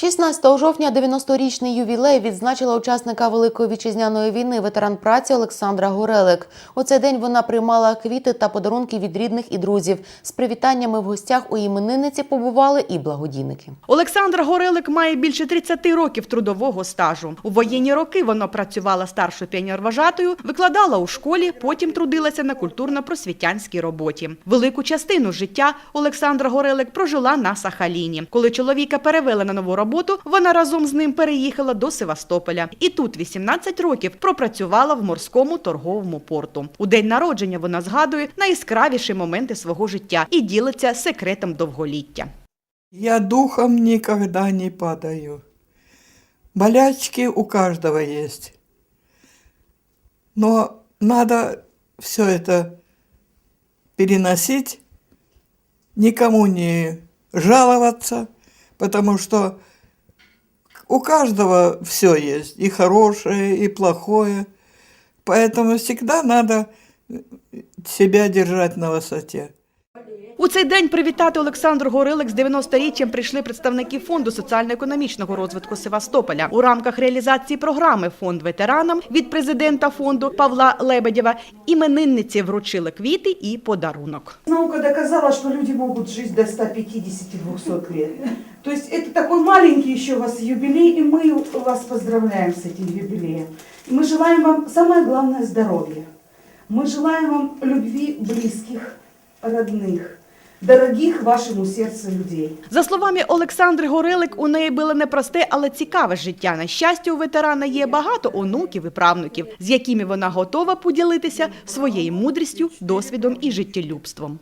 16 жовтня 90-річний ювілей відзначила учасника Великої вітчизняної війни ветеран праці Олександра Горелик. У цей день вона приймала квіти та подарунки від рідних і друзів. З привітаннями в гостях у іменинниці побували і благодійники. Олександра Горелик має більше 30 років трудового стажу. У воєнні роки вона працювала старшою піонервожатою, викладала у школі, потім трудилася на культурно-просвітянській роботі. Велику частину життя Олександра Горелик прожила на Сахаліні. Коли чоловіка перевели на нову роботу, вона разом з ним переїхала до Севастополя. І тут 18 років пропрацювала в морському торговому порту. У день народження вона згадує найяскравіші моменти свого життя і ділиться секретом довголіття. Я духом никогда не падаю. Болячки у каждого есть. Но надо все это переносить, никому не жаловаться, потому что у каждого все есть, и хорошее, и плохое. Поэтому всегда надо себя держать на высоте. У цей день привітати Олександру Горилик з 90-річчям прийшли представники фонду соціально-економічного розвитку Севастополя у рамках реалізації програми Фонд ветеранам від президента фонду Павла Лебедєва. Іменинниці вручили квіти і подарунок. Наука доказала, что люди могут жить до 150-200 лет. То есть это такой маленький еще у вас юбилей, и мы вас поздравляем с этим юбилеем. И мы желаем вам самое главное здоровья. Мы желаем вам любви близких, родных, дорогих вашому серцю людей. За словами Олександри Горилик, у неї було непросте, але цікаве життя. На щастя, у ветерана є багато онуків і правнуків, з якими вона готова поділитися своєю мудрістю, досвідом і життєлюбством.